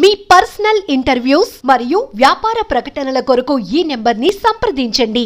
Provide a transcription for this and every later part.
మీ personal interviews మరియు వ్యాపార ప్రకటనల కొరకు ఈ నెంబర్ని సంప్రదించండి.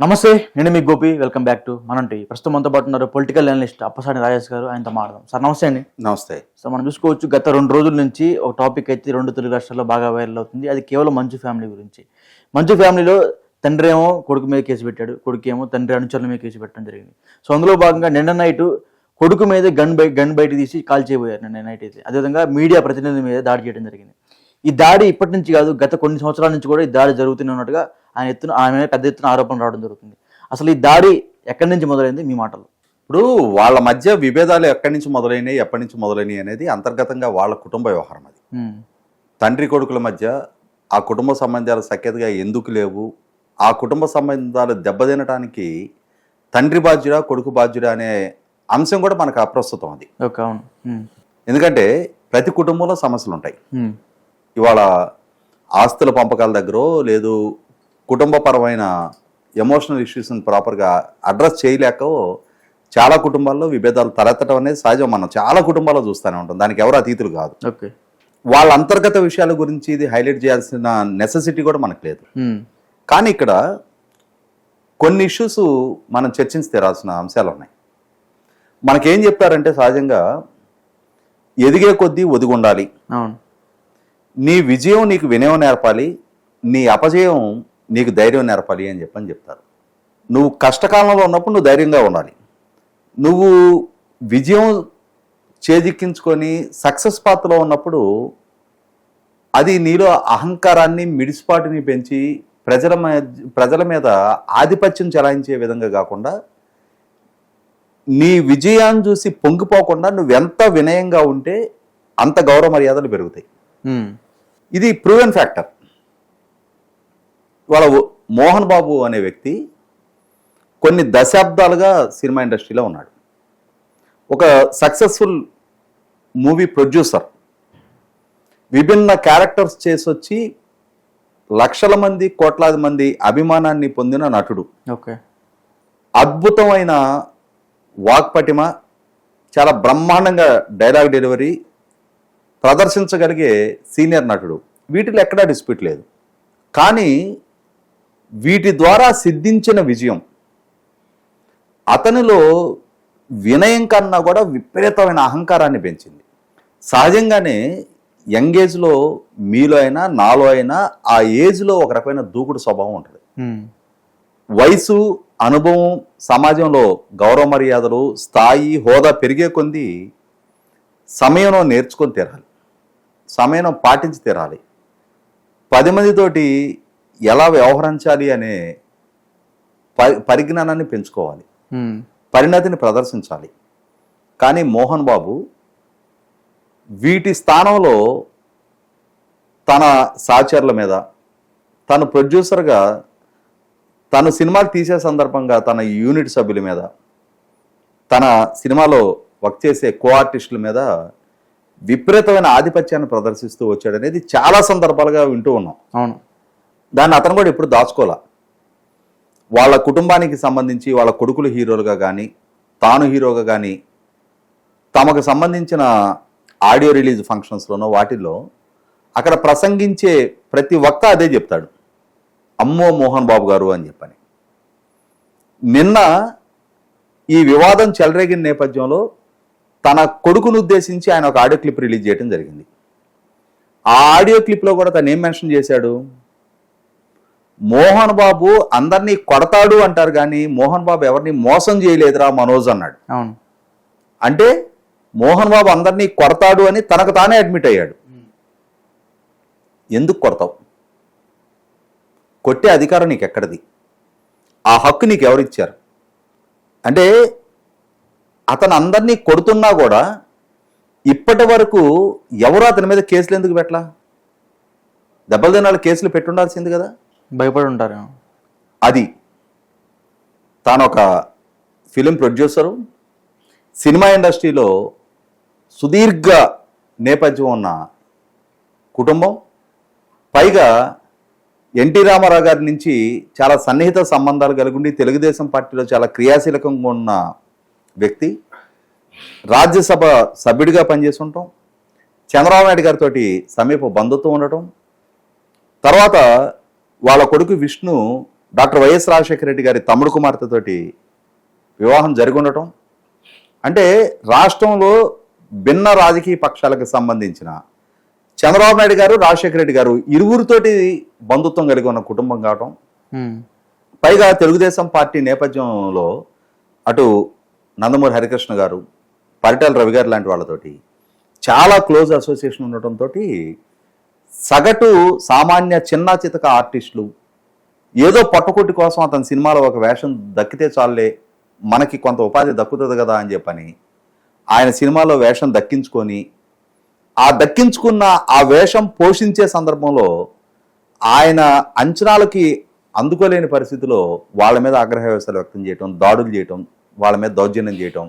నమస్తే నేను మీ గోపి. వెల్కమ్ బ్యాక్ టు మనంటి. ప్రస్తుతం మనతో పాటు ఉన్నారు పొలిటికల్ అనలిస్ట్ అప్పసాని రాజేష్ గారు. ఆయనతో మాట్లాడదాం. సార్ నమస్తే అండి. నమస్తే. సో మనం చూసుకోవచ్చు గత రెండు రోజుల నుంచి ఒక టాపిక్ అయితే రెండు తెలుగు రాష్ట్రాల్లో బాగా వైరల్ అవుతుంది. అది కేవలం మంచు ఫ్యామిలీ గురించి. మంచు ఫ్యామిలీలో తండ్రి ఏమో కొడుకు మీద కేసు పెట్టాడు కొడుకు ఏమో తండ్రి అనుచరుల మీద కేసు పెట్టడం జరిగింది. సో అందులో భాగంగా నిన్న నైట్ కొడుకు మీద గన్ బై గన్ బయట తీసి కాల్ చేయబోయారు నిన్న నైట్ అయితే. అదేవిధంగా మీడియా ప్రతినిధి మీద దాడి చేయడం జరిగింది. ఈ దాడి ఇప్పటి నుంచి కాదు గత కొన్ని సంవత్సరాల నుంచి కూడా ఈ దాడి జరుగుతూనే ఉన్నట్టుగా ఆయన ఎత్తున ఆమె పెద్ద ఎత్తున ఆరోపణలు రావడం జరుగుతుంది. అసలు ఈ దాడి ఎక్కడి నుంచి మొదలైంది? మీ మాటలు. ఇప్పుడు వాళ్ళ మధ్య విభేదాలు ఎక్కడి నుంచి మొదలైనవి ఎప్పటి నుంచి మొదలైనవి అనేది అంతర్గతంగా వాళ్ళ కుటుంబ వ్యవహారం అది. తండ్రి కొడుకుల మధ్య ఆ కుటుంబ సంబంధాలు సఖ్యతగా ఎందుకు లేవు? ఆ కుటుంబ సంబంధాలు దెబ్బతినటానికి తండ్రి బాధ్యుడా కొడుకు బాధ్యుడా అనే అంశం కూడా మనకు అప్రస్తుతం అది. ఎందుకంటే ప్రతి కుటుంబంలో సమస్యలు ఉంటాయి. ఇవాళ ఆస్తుల పంపకాల దగ్గర లేదు కుటుంబపరమైన ఎమోషనల్ ఇష్యూస్ని ప్రాపర్గా అడ్రస్ చేయలేక చాలా కుటుంబాల్లో విభేదాలు తలెత్తడం అనేది సహజం. మనం చాలా కుటుంబాల్లో చూస్తూనే ఉంటాం. దానికి ఎవరు అతీతులు కాదు. ఓకే. వాళ్ళ అంతర్గత విషయాల గురించి ఇది హైలైట్ చేయాల్సిన నెసెసిటీ కూడా మనకు లేదు. కానీ ఇక్కడ కొన్ని ఇష్యూస్ మనం చర్చించి తీరాల్సిన అంశాలు ఉన్నాయి. మనకేం చెప్తారంటే సహజంగా ఎదిగే కొద్దీ ఒదిగుండాలి. అవును. నీ విజయం నీకు వినయం నేర్పాలి నీ అపజయం నీకు ధైర్యం నేర్పాలి అని చెప్పని చెప్తారు. నువ్వు కష్టకాలంలో ఉన్నప్పుడు నువ్వు ధైర్యంగా ఉండాలి. నువ్వు విజయం చేజిక్కించుకొని సక్సెస్ పాత్రలో ఉన్నప్పుడు అది నీలో అహంకారాన్ని మిడిసిపాటుని పెంచి ప్రజల ప్రజల మీద ఆధిపత్యం చెలాయించే విధంగా కాకుండా నీ విజయాన్ని చూసి పొంగిపోకుండా నువ్వెంత వినయంగా ఉంటే అంత గౌరవ మర్యాదలు పెరుగుతాయి. ఇది ప్రూవెన్ ఫ్యాక్టర్ వాళ్ళ మోహన్ బాబు అనే వ్యక్తి కొన్ని దశాబ్దాలుగా సినిమా ఇండస్ట్రీలో ఉన్నాడు. ఒక సక్సెస్ఫుల్ మూవీ ప్రొడ్యూసర్ విభిన్న క్యారెక్టర్స్ చేసి వచ్చి లక్షల మంది కోట్లాది మంది అభిమానాన్ని పొందిన నటుడు. ఓకే. అద్భుతమైన వాక్పటిమ చాలా బ్రహ్మాండంగా డైలాగ్ డెలివరీ ప్రదర్శించగలిగే సీనియర్ నటుడు. వీటిలో ఎక్కడా డిస్ప్యూట్ లేదు. కానీ వీటి ద్వారా సిద్ధించిన విజయం. అతనిలో వినయం కన్నా కూడా విపరీతమైన అహంకారాన్ని పెంచింది. సహజంగానే యంగ్ ఏజ్లో మీలో అయినా నాలో అయినా ఆ ఏజ్లో ఒక రకమైన దూకుడు స్వభావం ఉంటుంది. వయసు అనుభవం సమాజంలో గౌరవ మర్యాదలు స్థాయి హోదా పెరిగే కొంది సమయంలో నేర్చుకొని తీరాలి. సమయం పాటించి తీరాలి. పది మందితోటి ఎలా వ్యవహరించాలి అనే పరి పరిజ్ఞానాన్ని పెంచుకోవాలి. పరిణతిని ప్రదర్శించాలి. కానీ మోహన్ బాబు వీటి స్థానంలో తన సహచరుల మీద తను ప్రొడ్యూసర్గా తను సినిమాలు తీసే సందర్భంగా తన యూనిట్ సభ్యుల మీద తన సినిమాలో వర్క్ చేసే కో ఆర్టిస్టుల మీద విపరీతమైన ఆధిపత్యాన్ని ప్రదర్శిస్తూ వచ్చాడు అనేది చాలా సందర్భాలుగా వింటూ ఉన్నాం. అవును. దాన్ని అతను కూడా ఎప్పుడు దాచుకోలే. వాళ్ళ కుటుంబానికి సంబంధించి వాళ్ళ కొడుకులు హీరోలుగా కానీ తాను హీరోగా కానీ తమకు సంబంధించిన ఆడియో రిలీజ్ ఫంక్షన్స్లోనో వాటిల్లో అక్కడ ప్రసంగించే ప్రతి ఒక్క అదే చెప్తాడు. అమ్మో మోహన్ బాబు గారు అని చెప్పని. నిన్న ఈ వివాదం చెలరేగిన నేపథ్యంలో తన కొడుకును ఉద్దేశించి ఆయన ఒక ఆడియో క్లిప్ రిలీజ్ చేయడం జరిగింది. ఆ ఆడియో క్లిప్లో కూడా తను ఏం మెన్షన్ చేశాడు? మోహన్ బాబు అందరినీ కొడతాడు అంటారు కానీ మోహన్ బాబు ఎవరిని మోసం చేయలేదురా మనోజ్ అన్నాడు. అవును. అంటే మోహన్ బాబు అందరినీ కొడతాడు అని తనకు తానే అడ్మిట్ అయ్యాడు. ఎందుకు కొడతావు? కొట్టే అధికారం నీకు ఎక్కడిది ఆ హక్కు నీకు ఎవరిచ్చారు అంటే అతను అందరినీ కొడుతున్నా కూడా ఇప్పటి వరకు ఎవరు అతని మీద కేసులు ఎందుకు పెట్టలా? దెబ్బలు తినాలి కేసులు పెట్టుండాల్సింది కదా? భయపడి ఉంటారు అది. తాను ఒక ఫిలిం ప్రొడ్యూసరు. సినిమా ఇండస్ట్రీలో సుదీర్ఘ నేపథ్యం ఉన్న కుటుంబం. పైగా ఎన్టీ రామారావు గారి నుంచి చాలా సన్నిహిత సంబంధాలు కలిగి ఉండి తెలుగుదేశం పార్టీలో చాలా క్రియాశీలకంగా ఉన్న వ్యక్తి. రాజ్యసభ సభ్యుడిగా పనిచేసి ఉంటాం చంద్రబాబు నాయుడు గారితో సమీప బంధుత్వం ఉండటం. తర్వాత వాళ్ళ కొడుకు విష్ణు డాక్టర్ వైఎస్ రాజశేఖర రెడ్డి గారి తమ్ముడు కుమార్తెతోటి వివాహం జరిగి ఉండటం. అంటే రాష్ట్రంలో భిన్న రాజకీయ పక్షాలకు సంబంధించిన చంద్రబాబు నాయుడు గారు రాజశేఖర రెడ్డి గారు ఇరువురితోటి బంధుత్వం కలిగి ఉన్న కుటుంబం కావటం పైగా తెలుగుదేశం పార్టీ నేపథ్యంలో అటు నందమూరి హరికృష్ణ గారు పరిటాల రవి గారు లాంటి వాళ్ళతోటి చాలా క్లోజ్ అసోసియేషన్ ఉండటంతో సగటు సామాన్య చిన్న చితక ఆర్టిస్టులు ఏదో పట్టుకొట్టి కోసం అతని సినిమాలో ఒక వేషం దక్కితే చాలే మనకి కొంత ఉపాధి దక్కుతుంది కదా అని చెప్పని ఆయన సినిమాలో వేషం దక్కించుకొని ఆ దక్కించుకున్న ఆ వేషం పోషించే సందర్భంలో ఆయన అంచనాలకి అందుకోలేని పరిస్థితిలో వాళ్ళ మీద ఆగ్రహ వ్యవస్థలు వ్యక్తం చేయటం దాడులు చేయటం వాళ్ళ మీద దౌర్జన్యం చేయటం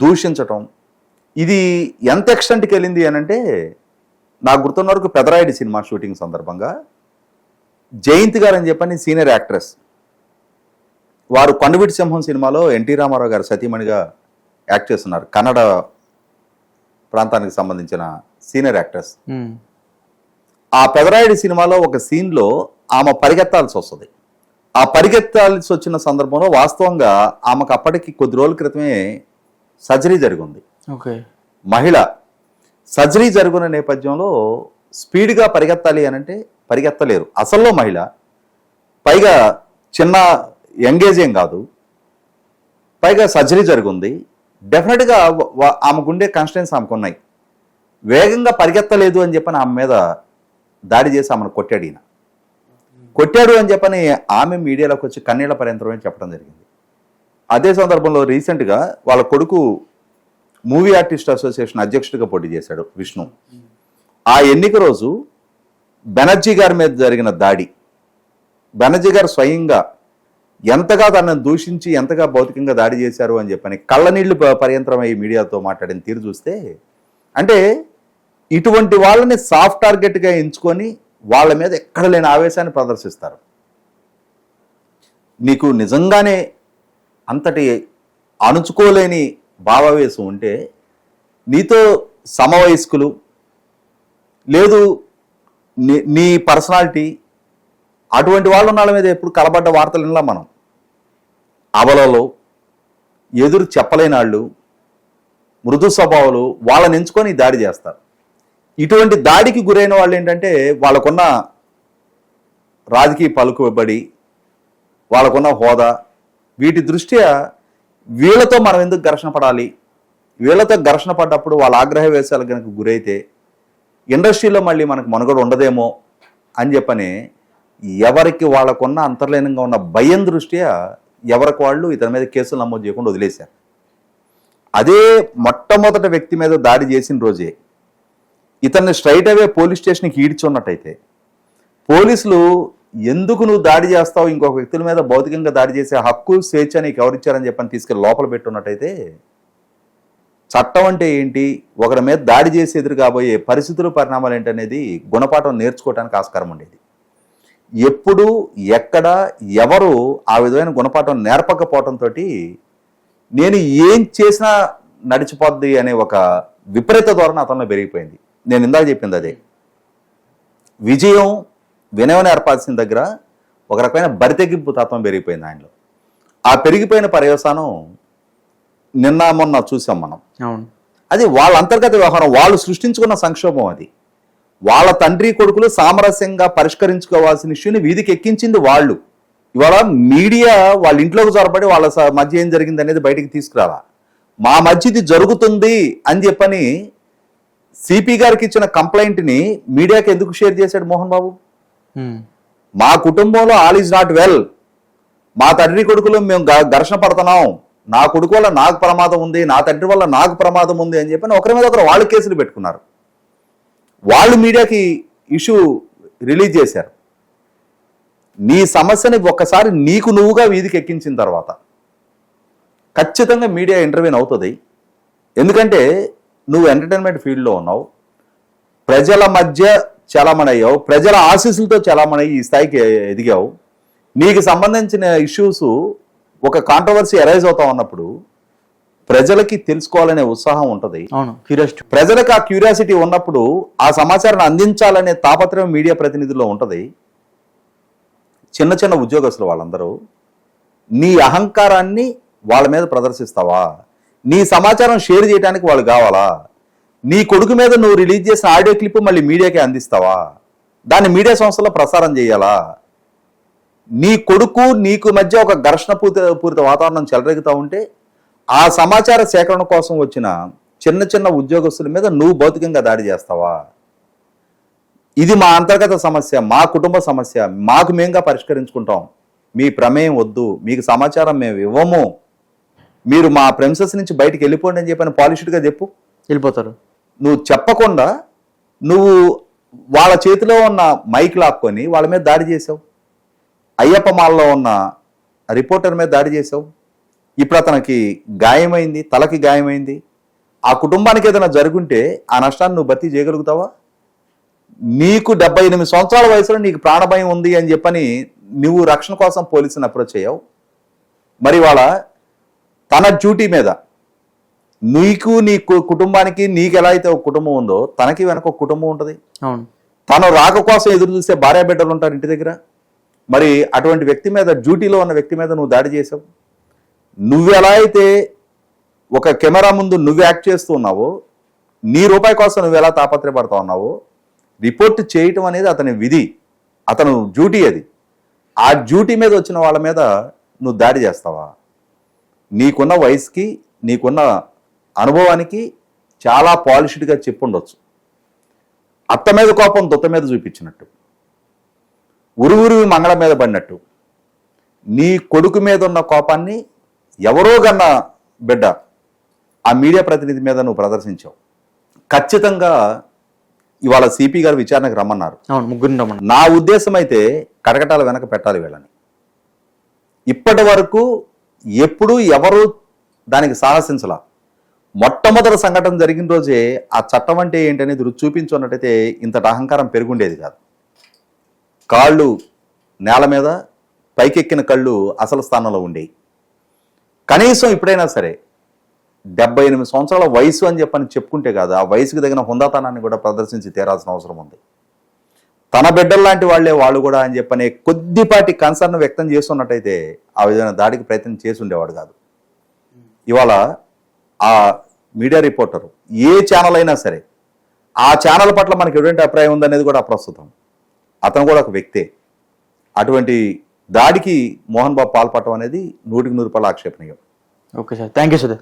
దూషించటం. ఇది ఎంత ఎక్స్టెంట్కి వెళ్ళింది అని అంటే నాకు గుర్తున్న వరకు పెదరాయుడి సినిమా షూటింగ్ సందర్భంగా జయంతి గారు అని చెప్పని సీనియర్ యాక్ట్రెస్ వారు కొండవీటి సింహం సినిమాలో ఎన్టీ రామారావు గారు సతీమణిగా యాక్ట్ చేస్తున్నారు. కన్నడ ప్రాంతానికి సంబంధించిన సీనియర్ యాక్ట్రెస్. ఆ పెదరాయుడి సినిమాలో ఒక సీన్లో ఆమె పరిగెత్తాల్సి వస్తుంది. ఆ పరిగెత్తాల్సి వచ్చిన సందర్భంలో వాస్తవంగా ఆమెకు అప్పటికి కొద్ది రోజుల క్రితమే సర్జరీ జరిగింది. ఓకే. మహిళ సర్జరీ జరుగున్న నేపథ్యంలో స్పీడ్గా పరిగెత్తాలి అని అంటే పరిగెత్తలేరు. అసల్లో మహిళ పైగా చిన్న ఎంగేజ్ ఏం కాదు. పైగా సర్జరీ జరుగుంది. డెఫినెట్గా ఆమెకుండే కాన్స్టెన్స్ ఆమెకు ఉన్నాయి. వేగంగా పరిగెత్తలేదు అని చెప్పని ఆమె మీద దాడి చేసి ఆమెను కొట్టాడు ఈయన. కొట్టాడు అని చెప్పని ఆమె మీడియాలోకి వచ్చి కన్నీళ్ళ పర్యంతరం అని చెప్పడం జరిగింది. అదే సందర్భంలో రీసెంట్గా వాళ్ళ కొడుకు మూవీ ఆర్టిస్ట్ అసోసియేషన్ అధ్యక్షుడిగా పోటీ చేశాడు విష్ణు. ఆ ఎన్నిక రోజు బెనర్జీ గారి మీద జరిగిన దాడి బెనర్జీ గారు స్వయంగా ఎంతగా తనను దూషించి ఎంతగా భౌతికంగా దాడి చేశారు అని చెప్పని కళ్ళనీళ్ళు ప- పర్యంతరం అయ్యి మీడియాతో మాట్లాడిన తీరు చూస్తే అంటే ఇటువంటి వాళ్ళని సాఫ్ట్ టార్గెట్గా ఎంచుకొని వాళ్ళ మీద ఎక్కడ లేని ఆవేశాన్ని ప్రదర్శిస్తారు. నీకు నిజంగానే అంతటి అణుచుకోలేని భావావేశం ఉంటే నీతో సమవయస్కులు లేదు నీ పర్సనాలిటీ అటువంటి వాళ్ళు ఉన్న మీద ఎప్పుడు కలబడ్డ వార్తలు వినలా మనం. అవలలో ఎదురు చెప్పలేని వాళ్ళు మృదు స్వభావాలు వాళ్ళని ఎంచుకొని దాడి చేస్తారు. ఇటువంటి దాడికి గురైన వాళ్ళు ఏంటంటే వాళ్ళకున్న రాజకీయ పలుకుబడి వాళ్ళకున్న హోదా వీటి దృష్ట్యా వీళ్ళతో మనం ఎందుకు ఘర్షణ పడాలి? వీళ్ళతో ఘర్షణ పడ్డప్పుడు వాళ్ళ ఆగ్రహ వేశాలకు కనుక గురైతే ఇండస్ట్రీలో మళ్ళీ మనకు మనుగడ ఉండదేమో అని చెప్పని ఎవరికి వాళ్ళకున్న అంతర్లీనంగా ఉన్న భయం దృష్ట్యా ఎవరికి వాళ్ళు ఇతని మీద కేసులు నమోదు చేయకుండా వదిలేశారు. అదే మొట్టమొదటి వ్యక్తి మీద దాడి చేసిన రోజే ఇతన్ని స్ట్రైట్ అవే పోలీస్ స్టేషన్కి ఈడ్చున్నట్టయితే పోలీసులు ఎందుకు నువ్వు దాడి చేస్తావు? ఇంకొక వ్యక్తుల మీద భౌతికంగా దాడి చేసే హక్కు స్వేచ్ఛ నీకు ఎవరిచ్చారని చెప్పని తీసుకెళ్ళి లోపల పెట్టున్నట్టయితే చట్టం అంటే ఏంటి? ఒకరి మీద దాడి చేసి ఎదురు కాబోయే పరిస్థితులు పరిణామాలు ఏంటనేది గుణపాఠం నేర్చుకోవడానికి ఆస్కారం ఉండేది. ఎప్పుడు ఎక్కడ ఎవరు ఆ విధమైన గుణపాఠం నేర్పకపోవటంతో నేను ఏం చేసినా నడిచిపోద్ది అనే ఒక విపరీత ధోరణ అతనిలో పెరిగిపోయింది. నేను ఇందాక చెప్పింది అదే. విజయం వినయం నేర్పాల్సిన దగ్గర ఒక రకమైన బరితెగింపు తత్వం పెరిగిపోయింది ఆయనలో. ఆ పెరిగిపోయిన పర్యవసానం నిన్న మొన్న చూసాం మనం. అవును. అది వాళ్ళ అంతర్గత వ్యవహారం వాళ్ళు సృష్టించుకున్న సంక్షోభం అది. వాళ్ళ తండ్రి కొడుకులు సామరస్యంగా పరిష్కరించుకోవాల్సిన ఇష్యూని వీధికి ఎక్కించింది వాళ్ళు. ఇవాళ మీడియా వాళ్ళ ఇంట్లోకి చొరబడి వాళ్ళ మధ్య ఏం జరిగింది అనేది బయటికి తీసుకురాలా. మా మధ్య ఇది జరుగుతుంది అని చెప్పని సిపి గారికి ఇచ్చిన కంప్లైంట్ని మీడియాకి ఎందుకు షేర్ చేశాడు మోహన్ బాబు? మా కుటుంబంలో ఆల్ ఈజ్ నాట్ వెల్. మా తండ్రి కొడుకులు మేము ఘర్షణ పడుతున్నాం. నా కొడుకు వల్ల నాకు ప్రమాదం ఉంది నా తండ్రి వల్ల నాకు ప్రమాదం ఉంది అని చెప్పి ఒకరి మీద ఒకరు వాళ్ళు కేసులు పెట్టుకున్నారు. వాళ్ళు మీడియాకి ఇష్యూ రిలీజ్ చేశారు. నీ సమస్యని ఒక్కసారి నీకు నువ్వుగా వీధికి ఎక్కించిన తర్వాత ఖచ్చితంగా మీడియా ఇంటర్వ్యూన్ అవుతుంది. ఎందుకంటే నువ్వు ఎంటర్టైన్మెంట్ ఫీల్డ్లో ఉన్నావు. ప్రజల మధ్య చలామణి అయ్యావు ప్రజల ఆశీస్సులతో చలామణి అయ్యి ఈ స్థాయికి ఎదిగావు. నీకు సంబంధించిన ఇష్యూస్ ఒక కాంట్రవర్సీ అరైజ్ అవుతా ఉన్నప్పుడు ప్రజలకి తెలుసుకోవాలనే ఉత్సాహం ఉంటది. క్యూరియాసిటీ ప్రజలకు ఆ క్యూరియాసిటీ ఉన్నప్పుడు ఆ సమాచారాన్ని అందించాలనే తాపత్రయం మీడియా ప్రతినిధుల్లో ఉంటది. చిన్న చిన్న ఉద్యోగస్తులు వాళ్ళందరూ నీ అహంకారాన్ని వాళ్ళ మీద ప్రదర్శిస్తావా? నీ సమాచారం షేర్ చేయడానికి వాళ్ళు కావాలా? నీ కొడుకు మీద నువ్వు రిలీజ్ చేసిన ఆడియో క్లిప్ మళ్ళీ మీడియాకి అందిస్తావా? దాన్ని మీడియా సంస్థలో ప్రసారం చేయాలా? నీ కొడుకు నీకు మధ్య ఒక ఘర్షణ పూరిత పూరిత వాతావరణం చెలరేగుతూ ఉంటే ఆ సమాచార సేకరణ కోసం వచ్చిన చిన్న చిన్న ఉద్యోగస్తుల మీద నువ్వు భౌతికంగా దాడి చేస్తావా? ఇది మా అంతర్గత సమస్య మా కుటుంబ సమస్య. మాకు మేంగా పరిష్కరించుకుంటాం. మీ ప్రమేయం వద్దు. మీకు సమాచారం మేము ఇవ్వము. మీరు మా ప్రెమిసెస్ నుంచి బయటికి వెళ్ళిపోండి అని చెప్పని పాలిష్డ్గా చెప్పు. వెళ్ళిపోతారు. నువ్వు చెప్పకుండా నువ్వు వాళ్ళ చేతిలో ఉన్న మైక్ లాక్కొని వాళ్ళ మీద దాడి చేసావు అయ్యప్ప మాలలో ఉన్న రిపోర్టర్ మీద దాడి చేసావు ఇప్పుడు అతనికి గాయమైంది తలకి గాయమైంది. ఆ కుటుంబానికి ఏదైనా జరుగుంటే ఆ నష్టాన్ని నువ్వు భర్తీ చేయగలుగుతావా? నీకు డెబ్బై ఎనిమిది సంవత్సరాల వయసులో నీకు ప్రాణభయం ఉంది అని చెప్పని నువ్వు రక్షణ కోసం పోలీసుని అప్రోచ్ అయ్యావు. మరి వాళ్ళ తన డ్యూటీ మీద. నీకు నీ కుటుంబానికి నీకు ఎలా అయితే ఒక కుటుంబం ఉందో తనకి వెనక ఒక కుటుంబం ఉంటుంది. అవును. తను రాక కోసం ఎదురు చూస్తే భార్య బిడ్డలు ఉంటారు ఇంటి దగ్గర. మరి అటువంటి వ్యక్తి మీద డ్యూటీలో ఉన్న వ్యక్తి మీద నువ్వు దాడి చేసావు నువ్వు ఎలా అయితే ఒక కెమెరా ముందు నువ్వు యాక్ట్ చేస్తూ ఉన్నావో నీ రూపాయి కోసం నువ్వు ఎలా తాపత్రయపడతా ఉన్నావో రిపోర్ట్ చేయటం అనేది అతని విధి అతను డ్యూటీ అది. ఆ డ్యూటీ మీద వచ్చిన వాళ్ళ మీద నువ్వు దాడి చేస్తావా? నీకున్న వయసుకి నీకున్న అనుభవానికి చాలా పాలిష్డ్గా చెప్పుండొచ్చు. అత్త మీద కోపం దొత్త మీద చూపించినట్టు. ఉరువురు మంగళ మీద పడినట్టు. నీ కొడుకు మీద ఉన్న కోపాన్ని ఎవరో గన్న బిడ్డ ఆ మీడియా ప్రతినిధి మీద నువ్వు ప్రదర్శించావు. ఖచ్చితంగా ఇవాళ సిపి గారు విచారణకు రమ్మన్నారు. ముగ్గురు. నా ఉద్దేశం అయితే కటకటాల వెనక పెట్టాలి వీళ్ళని. ఇప్పటి వరకు ఎప్పుడు ఎవరు దానికి సాహసించలా. మొట్టమొదటి సంఘటన జరిగిన రోజే ఆ చట్టం అంటే ఏంటనేది రుచి చూపించున్నట్టయితే ఇంతటి అహంకారం పెరుగుండేది కాదు. కాళ్ళు నేల మీద పైకెక్కిన కళ్ళు అసలు స్థానంలో ఉండేవి కనీసం ఇప్పుడైనా సరే డెబ్బై ఎనిమిది సంవత్సరాల వయసు అని చెప్పని చెప్పుకుంటే కాదు ఆ వయసుకు తగిన హుందాతనాన్ని కూడా ప్రదర్శించి తీరాల్సిన అవసరం ఉంది. తన బిడ్డల్లాంటి వాళ్ళే వాళ్ళు కూడా అని చెప్పనే కొద్దిపాటి కన్సర్న్ వ్యక్తం చేస్తున్నట్టయితే ఆ విధంగా దాడికి ప్రయత్నం చేసి ఉండేవాడు కాదు. ఇవాళ ఆ మీడియా రిపోర్టర్ ఏ ఛానల్ అయినా సరే ఆ ఛానల్ పట్ల మనకి ఎటువంటి అభిప్రాయం ఉందనేది కూడా అప్రస్తుతం అతను కూడా ఒక వ్యక్తే. అటువంటి దాడికి మోహన్ బాబు పాల్పడటం అనేది నూటికి నూరు రూపాయలు ఆక్షేపణీయం. Okay sir. Thank you sir.